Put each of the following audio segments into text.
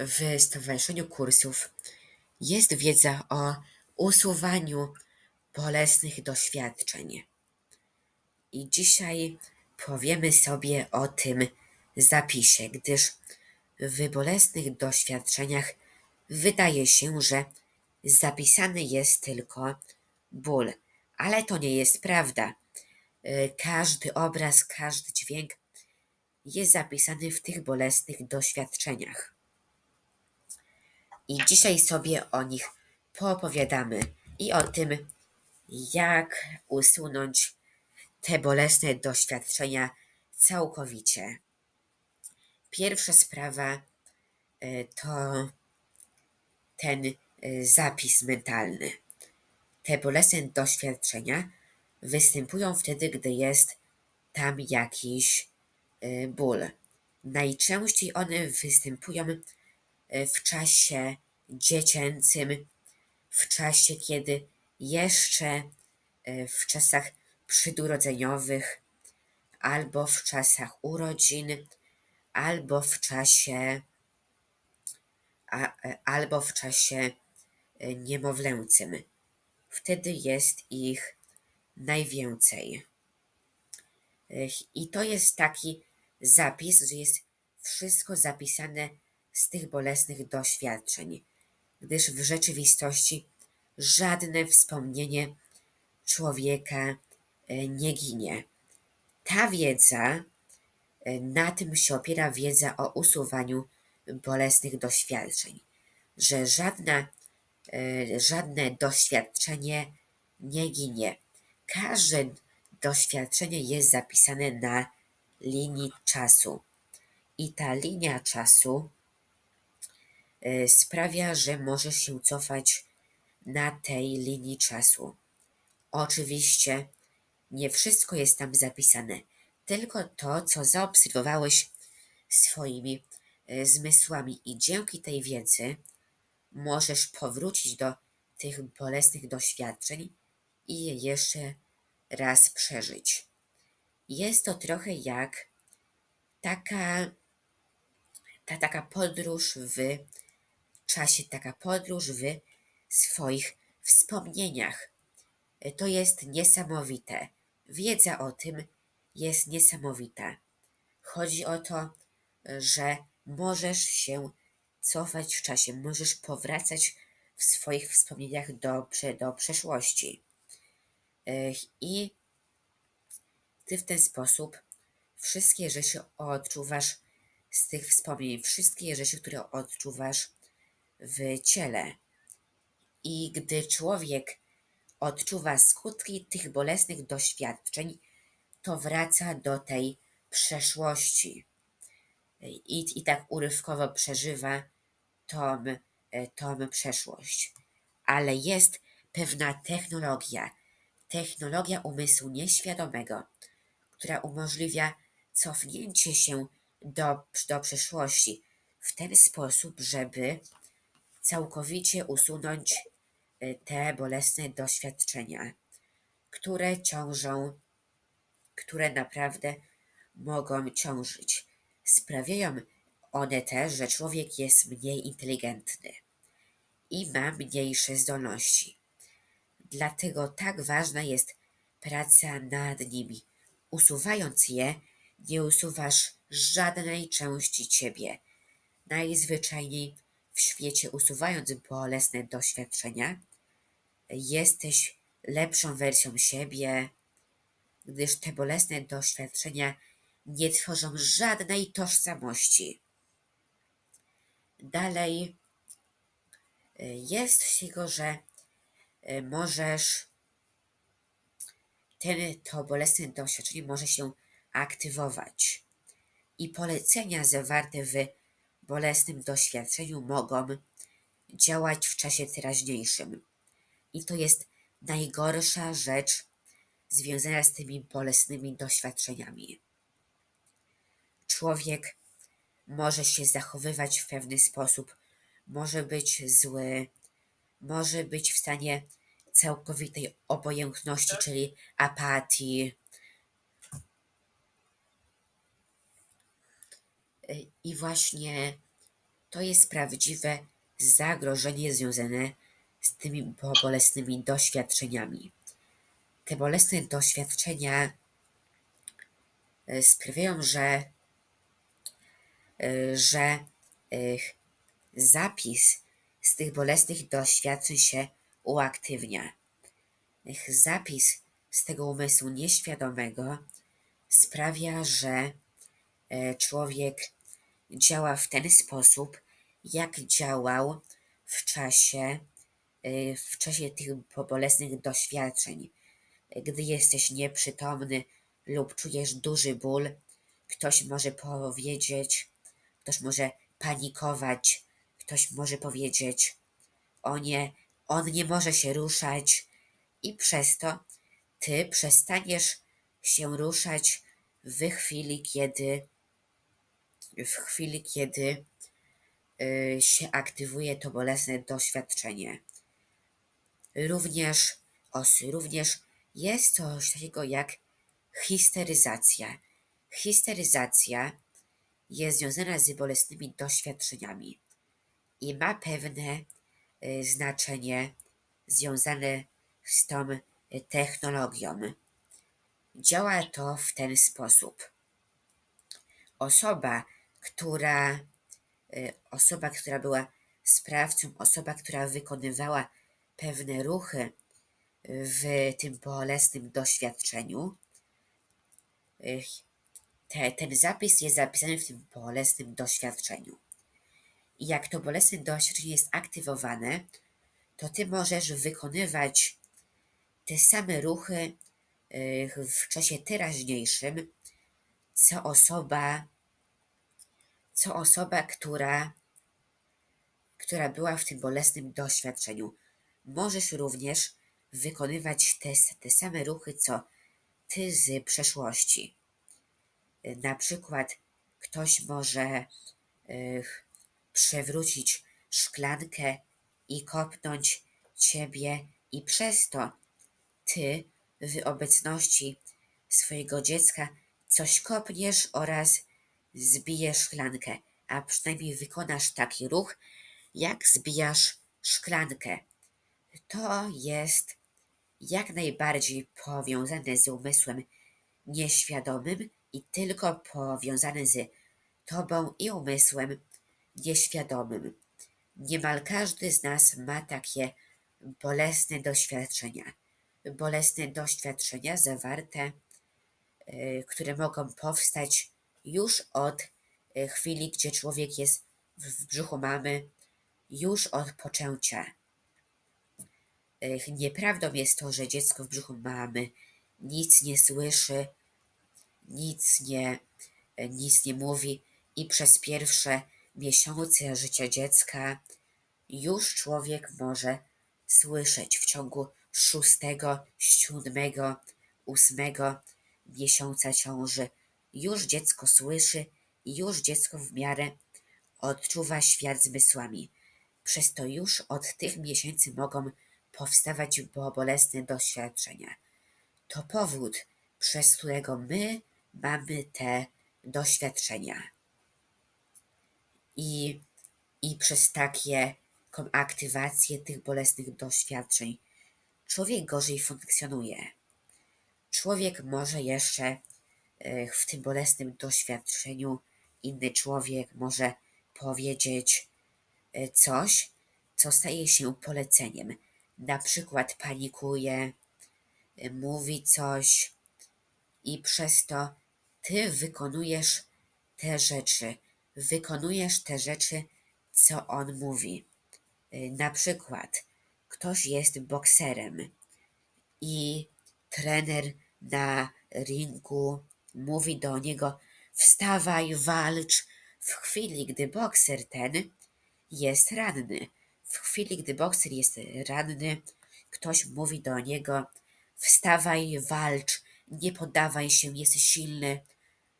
w Stowarzyszeniu Kursów jest wiedza o usuwaniu bolesnych doświadczeń. I dzisiaj powiemy sobie o tym zapisie, gdyż w bolesnych doświadczeniach wydaje się, że zapisany jest tylko ból, ale to nie jest prawda. Y, Każdy obraz, każdy dźwięk jest zapisany w tych bolesnych doświadczeniach. I dzisiaj sobie o nich poopowiadamy i o tym, jak usunąć te bolesne doświadczenia całkowicie. Pierwsza sprawa y, to ten y, zapis mentalny. Te bolesne doświadczenia występują wtedy, gdy jest tam jakiś y, ból. Najczęściej one występują w czasie dziecięcym, w czasie, kiedy jeszcze y, w czasach przydurodzeniowych, albo w czasach urodzin, albo w czasie a, e, albo w czasie e, niemowlęcym. Wtedy jest ich najwięcej. I to jest taki zapis, że jest wszystko zapisane z tych bolesnych doświadczeń, gdyż w rzeczywistości żadne wspomnienie człowieka e, nie ginie. Ta wiedza, e, na tym się opiera wiedza o usuwaniu bolesnych doświadczeń, że żadna, e, żadne doświadczenie nie ginie. Każde doświadczenie jest zapisane na linii czasu. I ta linia czasu sprawia, że możesz się cofać na tej linii czasu. Oczywiście nie wszystko jest tam zapisane, tylko to, co zaobserwowałeś swoimi e, zmysłami, i dzięki tej wiedzy możesz powrócić do tych bolesnych doświadczeń i je jeszcze raz przeżyć. Jest to trochę jak taka, ta taka podróż w czasie, taka podróż w swoich wspomnieniach. To jest niesamowite. Wiedza o tym jest niesamowita. Chodzi o to, że możesz się cofać w czasie, możesz powracać w swoich wspomnieniach do, do przeszłości. I ty w ten sposób wszystkie rzeczy odczuwasz z tych wspomnień, wszystkie rzeczy, które odczuwasz w ciele. I gdy człowiek odczuwa skutki tych bolesnych doświadczeń, to wraca do tej przeszłości i, i tak urywkowo przeżywa tą, tą przeszłość. Ale jest pewna technologia, technologia umysłu nieświadomego, która umożliwia cofnięcie się do, do przeszłości w ten sposób, żeby całkowicie usunąć e, te bolesne doświadczenia, które ciążą, które naprawdę mogą ciążyć. Sprawiają one też, że człowiek jest mniej inteligentny i ma mniejsze zdolności. Dlatego tak ważna jest praca nad nimi. Usuwając je, nie usuwasz żadnej części ciebie. Najzwyczajniej w świecie, usuwając bolesne doświadczenia, jesteś lepszą wersją siebie, gdyż te bolesne doświadczenia nie tworzą żadnej tożsamości. Dalej y, jest z tego, że y, możesz ten, to bolesne doświadczenie może się aktywować. I polecenia zawarte w bolesnym doświadczeniu mogą działać w czasie teraźniejszym. I to jest najgorsza rzecz związana z tymi bolesnymi doświadczeniami. Człowiek może się zachowywać w pewny sposób, może być zły, może być w stanie całkowitej obojętności, czyli apatii. I właśnie to jest prawdziwe zagrożenie związane z tymi bo- bolesnymi doświadczeniami. Te bolesne doświadczenia e, sprawiają, że, e, że e, zapis z tych bolesnych doświadczeń się uaktywnia. Zapis z tego umysłu nieświadomego sprawia, że człowiek działa w ten sposób, jak działał w czasie, e, w czasie tych bo- bolesnych doświadczeń. Gdy jesteś nieprzytomny lub czujesz duży ból, ktoś może powiedzieć, ktoś może panikować, ktoś może powiedzieć, o nie, on nie może się ruszać i przez to ty przestaniesz się ruszać w chwili, kiedy w chwili, kiedy y, się aktywuje to bolesne doświadczenie. Również, os, również jest coś takiego jak histeryzacja. Histeryzacja jest związana z bolesnymi doświadczeniami i ma pewne y, znaczenie związane z tą technologią. Działa to w ten sposób. Osoba, która, y, osoba, która była sprawcą, osoba, która wykonywała pewne ruchy w tym bolesnym doświadczeniu, y, te, ten zapis jest zapisany w tym bolesnym doświadczeniu. I jak to bolesne doświadczenie jest aktywowane, to ty możesz wykonywać te same ruchy y, w czasie teraźniejszym, co osoba, co osoba, która, która była w tym bolesnym doświadczeniu. Możesz również wykonywać te, te same ruchy, co ty z przeszłości. Na przykład ktoś może przewrócić szklankę i kopnąć ciebie, i przez to ty w obecności swojego dziecka coś kopniesz oraz zbijesz szklankę, a przynajmniej wykonasz taki ruch, jak zbijasz szklankę. To jest jak najbardziej powiązane z umysłem nieświadomym i tylko powiązane z tobą i umysłem nieświadomym. Niemal każdy z nas ma takie bolesne doświadczenia. Bolesne doświadczenia zawarte, y, które mogą powstać już od y, chwili, gdzie człowiek jest w brzuchu mamy, już od poczęcia. Nieprawdą jest to, że dziecko w brzuchu mamy nic nie słyszy, nic nie, nic nie mówi i przez pierwsze miesiące życia dziecka już człowiek może słyszeć w ciągu szóstego, siódmego, ósmego miesiąca ciąży. Już dziecko słyszy i już dziecko w miarę odczuwa świat zmysłami. Przez to już od tych miesięcy mogą powstawać bo- bolesne doświadczenia. To powód, przez którego my mamy te doświadczenia. I, i przez takie aktywację tych bolesnych doświadczeń człowiek gorzej funkcjonuje. Człowiek może jeszcze w tym bolesnym doświadczeniu inny człowiek może powiedzieć e, coś, co staje się poleceniem. Na przykład panikuje, e, mówi coś i przez to ty wykonujesz te rzeczy. Wykonujesz te rzeczy, co on mówi. Y, Na przykład ktoś jest bokserem i trener na ringu mówi do niego: Wstawaj, walcz. W chwili, gdy bokser ten jest ranny, w chwili, gdy bokser jest ranny, ktoś mówi do niego: Wstawaj, walcz, nie poddawaj się, jesteś silny,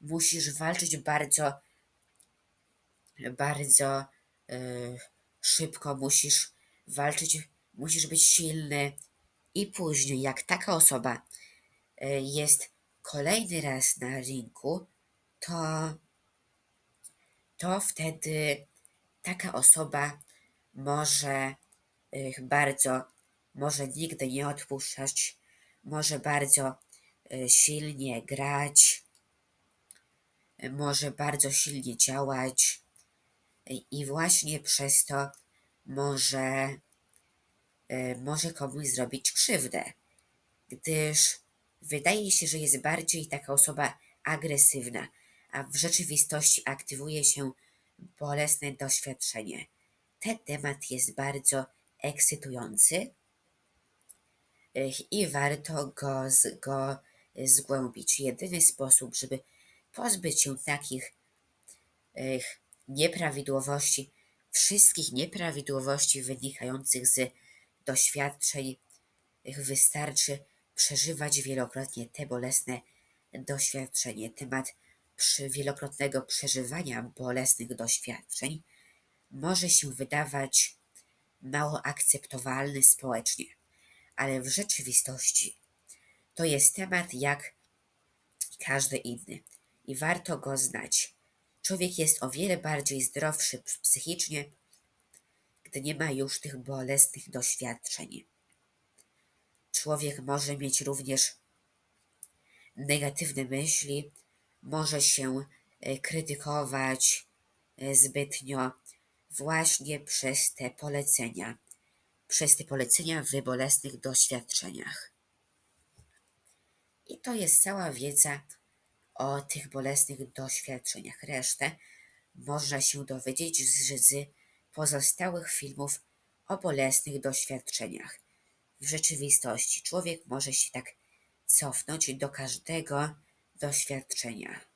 musisz walczyć bardzo, bardzo e, szybko, musisz walczyć, musisz być silny. I później, jak taka osoba e, jest kolejny raz na ringu, to, to wtedy taka osoba może y, bardzo, może nigdy nie odpuszczać, może bardzo y, silnie grać, może bardzo silnie działać y, i właśnie przez to może, może komuś zrobić krzywdę, gdyż wydaje się, że jest bardziej taka osoba agresywna, a w rzeczywistości aktywuje się bolesne doświadczenie. Ten temat jest bardzo ekscytujący i warto go, go zgłębić. Jedyny sposób, żeby pozbyć się takich nieprawidłowości, wszystkich nieprawidłowości wynikających z doświadczeń, wystarczy przeżywać wielokrotnie te bolesne doświadczenie. Temat przy wielokrotnego przeżywania bolesnych doświadczeń może się wydawać mało akceptowalny społecznie, ale w rzeczywistości to jest temat jak każdy inny i warto go znać. Człowiek jest o wiele bardziej zdrowszy psychicznie, gdy nie ma już tych bolesnych doświadczeń. Człowiek może mieć również negatywne myśli, może się e, krytykować e, zbytnio właśnie przez te polecenia, przez te polecenia w bolesnych doświadczeniach. I to jest cała wiedza o tych bolesnych doświadczeniach. Resztę można się dowiedzieć z, z pozostałych filmów o bolesnych doświadczeniach. W rzeczywistości człowiek może się tak cofnąć do każdego doświadczenia.